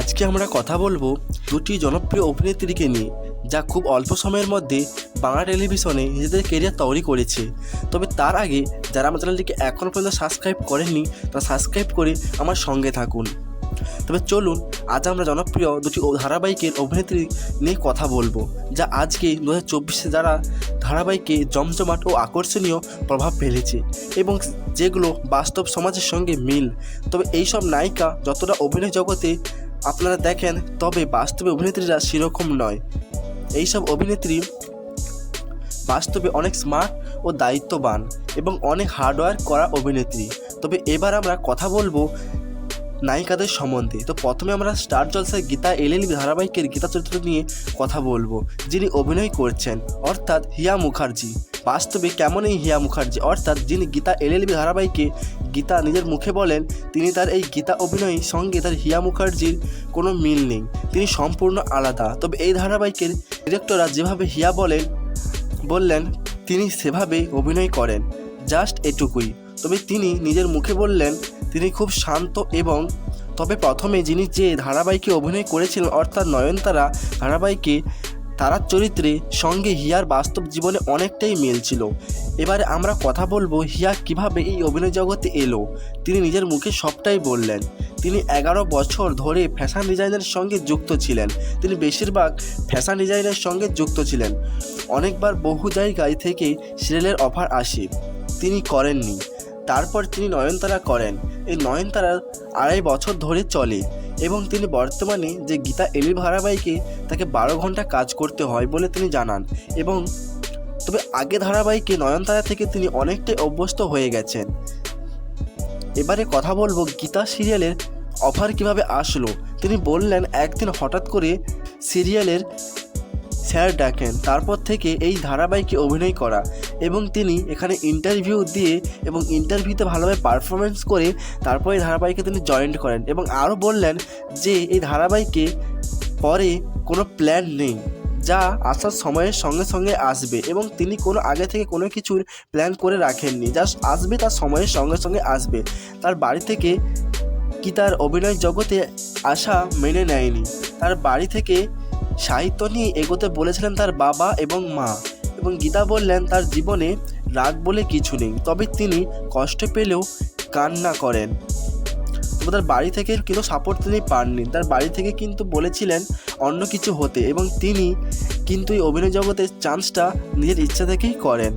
আজকে আমরা কথা বলব দুটি জনপ্রিয় অভিনেত্রীকে নিয়ে, যা খুব অল্প সময়ের মধ্যে বাংলা টেলিভিশনে নিজেদের কেরিয়ার তৈরি করেছে। তবে তার আগে যারা আমার চ্যানেলটিকে এখনও পর্যন্ত সাবস্ক্রাইব করেননি, তারা সাবস্ক্রাইব করে আমার সঙ্গে থাকুন। তবে চলুন, আজ আমরা জনপ্রিয় দুটি ধারাবাহিকের অভিনেত্রী নিয়ে কথা বলব, যা আজকে দু হাজার চব্বিশে যারা ধারাবাহিকে জমজমাট ও আকর্ষণীয় প্রভাব ফেলেছে এবং যেগুলো বাস্তব সমাজের সঙ্গে মিল। তবে এইসব নায়িকা যতটা অভিনয় জগতে আপনারা দেখেন, তবে বাস্তবে অভিনেত্রীরা সেরকম নয়। এইসব অভিনেত্রী বাস্তবে অনেক স্মার্ট ও দায়িত্ববান এবং অনেক হার্ডওয়ার্ক করা অভিনেত্রী। তবে এবার আমরা কথা বলব নায়িকাদের সম্বন্ধে। তো প্রথমে আমরা স্টার জলসায় গীতা এলএল ধারাবাহিকের গীতা চরিত্র নিয়ে কথা বলব, যিনি অভিনয় করছেন, অর্থাৎ হিয়া মুখার্জি। বাস্তবে কেমন এই হিয়া মুখার্জি? অর্থাৎ যিনি গীতা এলএলবি ধারাবাহিকে গীতা নিজের মুখে বলেন, তিনি তার এই গীতা অভিনয়ের সঙ্গে তার হিয়া মুখার্জির কোনো মিল নেই। তিনি সম্পূর্ণ আলাদা। তবে এই ধারাবাহিকের ডিরেক্টররা যেভাবে হিয়া বলেন, বললেন, তিনি সেভাবে অভিনয় করেন, জাস্ট এটুকুই। তবে তিনি নিজের মুখে বললেন, তিনি খুব শান্ত এবং তবে প্রথমে যিনি যে ধারাবাহিকে অভিনয় করেছিলেন অর্থাৎ নয়নতারা, ধারাবাহিকে তারার চরিত্রে সঙ্গে হিয়ার বাস্তব জীবনে অনেকটাই মিল ছিল। এবারে আমরা কথা বলব হিয়া কীভাবে এই অভিনয় জগতে এলো। তিনি নিজের মুখে সবটাই বললেন। তিনি এগারো বছর ধরে ফ্যাশন ডিজাইনের সঙ্গে যুক্ত ছিলেন। তিনি বেশিরভাগ ফ্যাশন ডিজাইনের সঙ্গে যুক্ত ছিলেন। অনেকবার বহু জায়গায় থেকে সিরিয়ালের অফার আসে। তিনি করেননি। তারপর তিনি নয়নতারা করেন। এই নয়নতারা আড়াই বছর ধরে চলে। এবং তিনি বর্তমানে যে গীতা এলি ধারাবাহিকে তাকে বারো ঘণ্টা কাজ করতে হয় বলে তিনি জানান এবং তবে আগে ধারাবাহিকে নয়নতারা থেকে তিনি অনেকটাই অভ্যস্ত হয়ে গেছেন। এবারে কথা বলব গীতা সিরিয়ালের অফার কীভাবে আসলো? তিনি বললেন, একদিন হঠাৎ করে সিরিয়ালের স্যার ডাকেন, তারপর থেকে এই ধারাবাহিকে অভিনয় করা। এবং তিনি এখানে ইন্টারভিউ দিয়ে এবং ইন্টারভিউতে ভালোভাবে পারফরমেন্স করে তারপর এই ধারাবাহিকে তিনি জয়েন করেন এবং আরও বললেন যে এই ধারাবাহিকে পরে কোনো প্ল্যান নেই, যা আসার সময়ের সঙ্গে সঙ্গে আসবে এবং তিনি কোনো আগে থেকে কোনো কিছুর প্ল্যান করে রাখেননি যা আসবে তার সময়ের সঙ্গে সঙ্গে আসবে। তার বাড়ি থেকে কি তার অভিনয় জগতে আসা মেনে নেয়নি? তার বাড়ি থেকে সাহিত্য নিয়ে এগোতে বলেছিলেন তার বাবা এবং মা। এবং গীতা বললেন, তার জীবনে রাগ বলে কিছু নেই, তবে তিনি কষ্ট পেলেও কান্না করেন। তার বাড়ি থেকে কিন্তু সাপোর্ট তিনি পাননি। তার বাড়ি থেকে কিন্তু বলেছিলেন অন্য কিছু হতে এবং তিনি কিন্তু এই অভিনয় জগতের চান্সটা নিজের ইচ্ছা থেকেই করেন।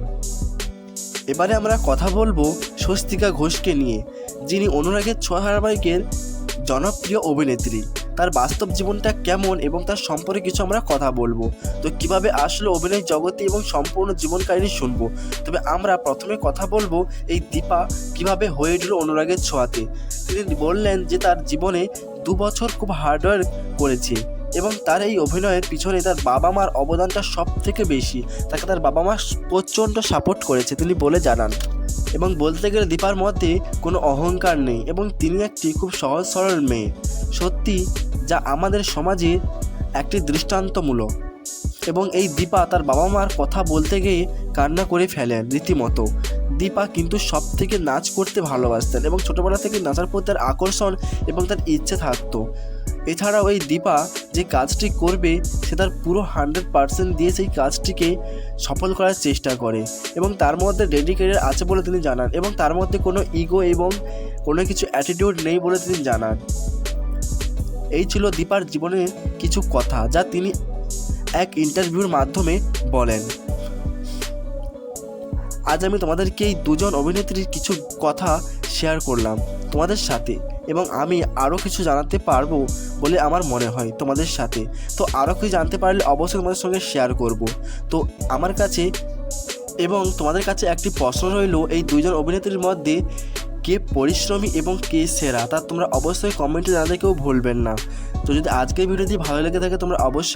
এবারে আমরা কথা বলব স্বস্তিকা ঘোষকে নিয়ে, যিনি অনুরাগের ছোঁয়া ধারাবাহিকের জনপ্রিয় অভিনেত্রী। তার বাস্তব জীবনটা কেমন এবং তার সম্পর্কে কিছু আমরা কথা বলব। তো কীভাবে আসলো অভিনয় জগতে এবং সম্পূর্ণ জীবন কাহিনী শুনব? তবে আমরা প্রথমে কথা বলব এই দীপা কীভাবে হয়ে উঠল অনুরাগের ছোঁয়াতে। তিনি বললেন যে তার জীবনে দু বছর খুব হার্ডওয়ার্ক করেছে এবং তার এই অভিনয়ের পিছনে তার বাবা মার অবদানটা সব থেকে বেশি। তাকে তার বাবা মা প্রচণ্ড সাপোর্ট করেছে, তিনি বলে জানান। এবং বলতে গেলে দীপার মধ্যে কোনো অহংকার নেই এবং তিনি একটি খুব সহজ সরল মেয়ে। সত্যি যা আমাদের সমাজে একটি দৃষ্টান্তমূলক। এবং এই দীপা তার বাবা মার কথা বলতে গিয়ে কান্না করে ফেলেন রীতিমতো। দীপা কিন্তু সব থেকে নাচ করতে ভালোবাসতেন এবং ছোটোবেলা থেকে নাচার প্রতি তার আকর্ষণ এবং তার ইচ্ছে থাকতো। এছাড়াও এই দীপা যে কাজটি করবে, সে তার পুরো হান্ড্রেড পার্সেন্ট দিয়ে সেই কাজটিকে সফল করার চেষ্টা করে এবং তার মধ্যে ডেডিকেটেড আছে বলে তিনি জানান এবং তার মধ্যে কোনো ইগো এবং কোনো কিছু অ্যাটিটিউড নেই বলে তিনি জানান। এই ছিল দীপার জীবনের কিছু কথা যা তিনি এক ইন্টারভিউর মাধ্যমে বলেন। আজ আমি তোমাদেরকে এই দুজন অভিনেত্রীর কিছু কথা শেয়ার করলাম তোমাদের সাথে এবং আমি আরও কিছু জানাতে পারব বলে আমার মনে হয় তোমাদের সাথে। তো আরও কিছু জানতে পারলে অবশ্যই তোমাদের সঙ্গে শেয়ার করব। তো আমার কাছে এবং তোমাদের কাছে একটি প্রশ্ন রইল, এই দুইজন অভিনেত্রীর মধ্যে কে পরিশ্রমী এবং কে সেরা, তা তোমরা অবশ্যই কমেন্টে জানাতে কেউ ভুলবেন না। তো যদি আজকের ভিডিওটি ভালো লেগে থাকে, তোমরা অবশ্যই